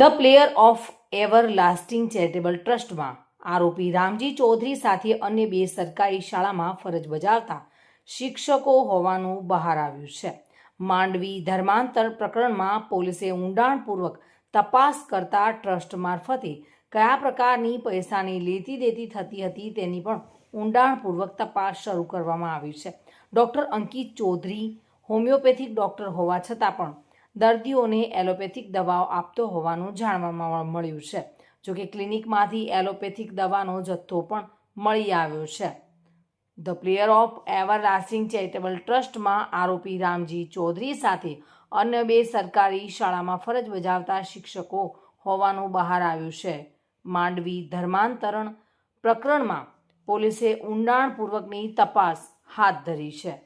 The player of everlasting charitable ટ્રસ્ટમાં. આરોપી રામજી ચૌધરી સાથે અન્ય બે સરકારી શાળામાં ફરજ બજાવતા શિક્ષકો હોવાનું બહાર આવ્યું છે. માંડવી ધર્માંતર પ્રકરણમાં પોલીસે ઊંડાણપૂર્વક તપાસ કરતા ટ્રસ્ટ મારફતે કયા પ્રકારની પૈસાની લેતી દેતી થતી હતી તેની પણ ઊંડાણપૂર્વક તપાસ શરૂ કરવામાં આવી છે. Doctor Ankit Chaudhary, homeopathic doctor હોવા છતાં પણ દર્દીઓને એલોપેથિક દવાઓ આપતો હોવાનું જાણવામાં મળ્યું છે. જોકે ક્લિનિકમાંથી એલોપેથિક દવાનો જથ્થો પણ મળી આવ્યો છે. The player of everlasting charitable ટ્રસ્ટમાં આરોપી રામજી ચૌધરી સાથે અન્ય બે સરકારી શાળામાં ફરજ બજાવતા શિક્ષકો હોવાનું બહાર આવ્યું છે. માંડવી ધર્માંતરણ પ્રકરણમાં પોલીસે ઊંડાણપૂર્વકની તપાસ હાથ ધરી છે.